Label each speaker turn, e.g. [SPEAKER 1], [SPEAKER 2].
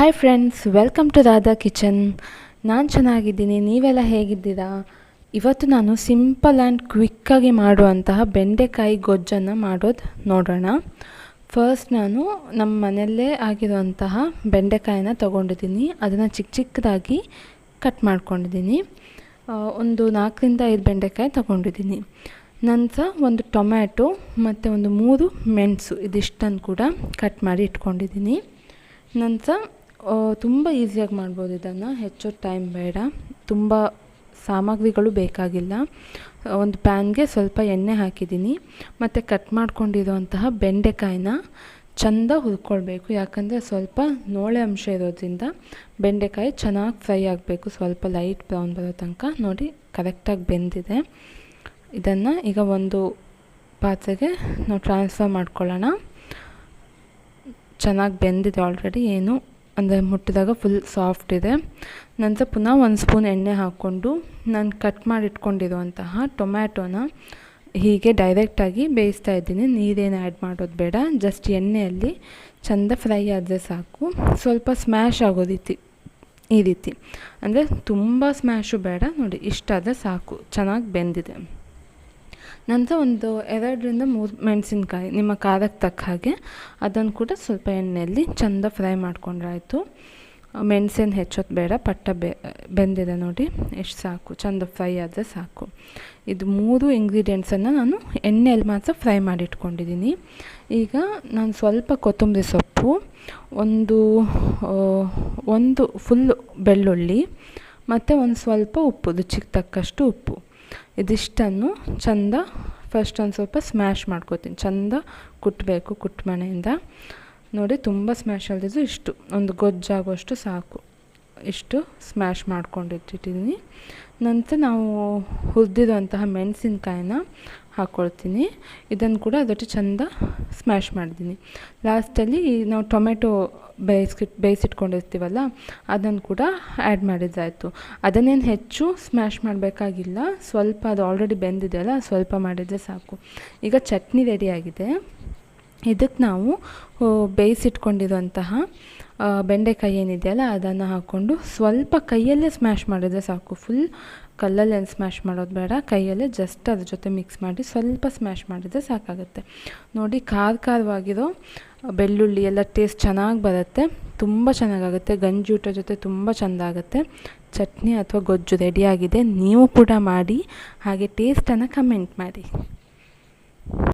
[SPEAKER 1] Hi friends welcome to Radha kitchen ನಾನು ಚೆನ್ನಾಗಿದ್ದೀನಿ, ನೀವೆಲ್ಲ ಹೇಗಿದ್ದೀರಾ? ಇವತ್ತು ನಾನು ಸಿಂಪಲ್ ಆ್ಯಂಡ್ ಕ್ವಿಕ್ಕಾಗಿ ಮಾಡುವಂತಹ ಬೆಂಡೆಕಾಯಿ ಗೊಜ್ಜನ್ನು ಮಾಡೋದು ನೋಡೋಣ. ಫಸ್ಟ್ ನಾನು ನಮ್ಮ ಮನೆಯಲ್ಲೇ ಆಗಿರುವಂತಹ ಬೆಂಡೆಕಾಯಿನ ತೊಗೊಂಡಿದ್ದೀನಿ. ಅದನ್ನು ಚಿಕ್ಕ ಚಿಕ್ಕದಾಗಿ ಕಟ್ ಮಾಡ್ಕೊಂಡಿದ್ದೀನಿ. ಒಂದು ನಾಲ್ಕರಿಂದ ಐದು ಬೆಂಡೆಕಾಯಿ ತೊಗೊಂಡಿದ್ದೀನಿ. ನಂತರ ಒಂದು ಟೊಮ್ಯಾಟೊ ಮತ್ತು ಒಂದು ಮೂರು ಮೆಣಸು, ಇದಿಷ್ಟನ್ನು ಕೂಡ ಕಟ್ ಮಾಡಿ ಇಟ್ಕೊಂಡಿದ್ದೀನಿ. ನಂತರ ತುಂಬ ಈಸಿಯಾಗಿ ಮಾಡ್ಬೋದು ಇದನ್ನು. ಹೆಚ್ಚು ಟೈಮ್ ಬೇಡ. ತುಂಬ ಸಾಮಗ್ರಿಗಳು ಬೇಕಾಗಿಲ್ಲ. ಒಂದು ಪ್ಯಾನ್ಗೆ ಸ್ವಲ್ಪ ಎಣ್ಣೆ ಹಾಕಿದ್ದೀನಿ. ಮತ್ತು ಕಟ್ ಮಾಡ್ಕೊಂಡಿರೋಂತಹ ಬೆಂಡೆಕಾಯಿನ ಚೆಂದ ಹುರ್ಕೊಳ್ಬೇಕು. ಯಾಕಂದರೆ ಸ್ವಲ್ಪ ನೋಳೆ ಅಂಶ ಇರೋದ್ರಿಂದ ಬೆಂಡೆಕಾಯಿ ಚೆನ್ನಾಗಿ ಫ್ರೈ ಆಗಬೇಕು. ಸ್ವಲ್ಪ ಲೈಟ್ ಬ್ರೌನ್ ಬರೋ ತನಕ. ನೋಡಿ, ಕರೆಕ್ಟಾಗಿ ಬೆಂದಿದೆ. ಇದನ್ನು ಈಗ ಒಂದು ಪಾತ್ರೆಗೆ ನಾವು ಟ್ರಾನ್ಸ್ಫರ್ ಮಾಡ್ಕೊಳ್ಳೋಣ. ಚೆನ್ನಾಗಿ ಬೆಂದಿದೆ ಆಲ್ರೆಡಿ. ಏನು ಅಂದರೆ ಮುಟ್ಟಿದಾಗ ಫುಲ್ ಸಾಫ್ಟ್ ಇದೆ. ನಂತರ ಪುನಃ ಒಂದು ಸ್ಪೂನ್ ಎಣ್ಣೆ ಹಾಕ್ಕೊಂಡು ನಾನು ಕಟ್ ಮಾಡಿಟ್ಕೊಂಡಿರುವಂತಹ ಟೊಮ್ಯಾಟೋನ ಹೀಗೆ ಡೈರೆಕ್ಟಾಗಿ ಬೇಯಿಸ್ತಾ ಇದ್ದೀನಿ. ನೀರೇನು ಆ್ಯಡ್ ಮಾಡೋದು ಬೇಡ ಜಸ್ಟ್ ಎಣ್ಣೆಯಲ್ಲಿ ಚೆಂದ ಫ್ರೈ ಆದರೆ ಸಾಕು. ಸ್ವಲ್ಪ ಸ್ಮ್ಯಾಶ್ ಆಗೋ ರೀತಿ, ಈ ರೀತಿ. ಅಂದರೆ ತುಂಬ ಸ್ಮ್ಯಾಶು ಬೇಡ ನೋಡಿ, ಇಷ್ಟಾದರೆ ಸಾಕು. ಚೆನ್ನಾಗಿ ಬೆಂದಿದೆ. ನಂತರ ಒಂದು ಎರಡರಿಂದ ಮೂರು ಮೆಣಸಿನ್ಕಾಯಿ, ನಿಮ್ಮ ಖಾರಕ್ಕೆ ತಕ್ಕ ಹಾಗೆ. ಅದನ್ನು ಕೂಡ ಸ್ವಲ್ಪ ಎಣ್ಣೆಯಲ್ಲಿ ಚೆಂದ ಫ್ರೈ ಮಾಡ್ಕೊಂಡ್ರಾಯಿತು. ಮೆಣಸಿನ ಹೆಚ್ಚೋದು ಬೇಡ, ಪಟ್ಟ ಬೆ, ಬೆಂದಿದೆ ನೋಡಿ, ಎಷ್ಟು ಸಾಕು, ಚೆಂದ ಫ್ರೈ ಆದರೆ ಸಾಕು. ಇದು ಮೂರು ಇಂಗ್ರೀಡಿಯೆಂಟ್ಸನ್ನು ನಾನು ಎಣ್ಣೆಯಲ್ಲಿ ಮಾತ್ರ ಫ್ರೈ ಮಾಡಿಟ್ಕೊಂಡಿದ್ದೀನಿ ಈಗ ನಾನು ಸ್ವಲ್ಪ ಕೊತ್ತಂಬರಿ ಸೊಪ್ಪು, ಒಂದು ಒಂದು ಫುಲ್ಲು ಬೆಳ್ಳುಳ್ಳಿ, ಮತ್ತು ಒಂದು ಸ್ವಲ್ಪ ಉಪ್ಪು, ರುಚಿಗೆ ತಕ್ಕಷ್ಟು ಉಪ್ಪು. ಇದಿಷ್ಟನ್ನು ಚಂದ ಫಸ್ಟ್ ಒಂದು ಸ್ವಲ್ಪ ಸ್ಮ್ಯಾಶ್ ಮಾಡ್ಕೋತೀನಿ. ಚಂದ ಕುಟ್ಟಬೇಕು ಕುಟ್ಟ ಮಣೆಯಿಂದ ನೋಡಿ ತುಂಬ ಸ್ಮ್ಯಾಶ್ ಅಲ್ದಿದ್ದು ಇಷ್ಟು. ಒಂದು ಗೊಜ್ಜಾಗುವಷ್ಟು ಸಾಕು. ಇಷ್ಟು ಸ್ಮ್ಯಾಶ್ ಮಾಡ್ಕೊಂಡಿಟ್ಟಿದ್ದೀನಿ ನಂತರ ನಾವು ಹುರಿದಿರುವಂತಹ ಮೆಣಸಿನ್ಕಾಯಿನ ಹಾಕ್ಕೊಳ್ತೀನಿ ಇದನ್ನು ಕೂಡ ಅದೊಟ್ಟು ಚಂದ ಸ್ಮ್ಯಾಶ್ ಮಾಡಿದ್ದೀನಿ ಲಾಸ್ಟಲ್ಲಿ ನಾವು ಟೊಮೆಟೊ ಬೇಯಿಸ್ಕಿಟ್ ಬೇಯಿಸಿಟ್ಕೊಂಡಿರ್ತೀವಲ್ಲ, ಅದನ್ನು ಕೂಡ ಆ್ಯಡ್ ಮಾಡಿದ್ದಾಯಿತು. ಅದನ್ನೇನು ಹೆಚ್ಚು ಸ್ಮ್ಯಾಶ್ ಮಾಡಬೇಕಾಗಿಲ್ಲ. ಸ್ವಲ್ಪ ಅದು ಆಲ್ರೆಡಿ ಬೆಂದಿದೆಯಲ್ಲ, ಸ್ವಲ್ಪ ಮಾಡಿದರೆ ಸಾಕು. ಈಗ ಚಟ್ನಿ ರೆಡಿಯಾಗಿದೆ ಇದಕ್ಕೆ ನಾವು ಬೇಯಿಸಿಟ್ಕೊಂಡಿರುವಂತಹ ಬೆಂಡೆಕಾಯಿ ಏನಿದೆಯಲ್ಲ, ಅದನ್ನು ಹಾಕ್ಕೊಂಡು ಸ್ವಲ್ಪ ಕೈಯಲ್ಲೇ ಸ್ಮ್ಯಾಶ್ ಮಾಡಿದರೆ ಸಾಕು. ಫುಲ್ ಕಲ್ಲಲ್ಲಿ ಏನು ಸ್ಮ್ಯಾಶ್ ಮಾಡೋದು ಬೇಡ. ಕೈಯಲ್ಲೇ ಜಸ್ಟ್ ಅದ್ರ ಜೊತೆ ಮಿಕ್ಸ್ ಮಾಡಿ ಸ್ವಲ್ಪ ಸ್ಮ್ಯಾಶ್ ಮಾಡಿದರೆ ಸಾಕಾಗುತ್ತೆ. ನೋಡಿ, ಖಾರ ಖಾರವಾಗಿರೋ ಬೆಳ್ಳುಳ್ಳಿ ಎಲ್ಲ ಟೇಸ್ಟ್ ಚೆನ್ನಾಗಿ ಬರುತ್ತೆ. ತುಂಬ ಚೆನ್ನಾಗಾಗುತ್ತೆ. ಗಂಜಿ ಊಟ ಜೊತೆ ತುಂಬ ಚೆಂದ ಆಗುತ್ತೆ ಚಟ್ನಿ ಅಥವಾ ಗೊಜ್ಜು ರೆಡಿಯಾಗಿದೆ ನೀವು ಕೂಡ ಮಾಡಿ, ಹಾಗೆ ಟೇಸ್ಟನ್ನು ಕಮೆಂಟ್ ಮಾಡಿ.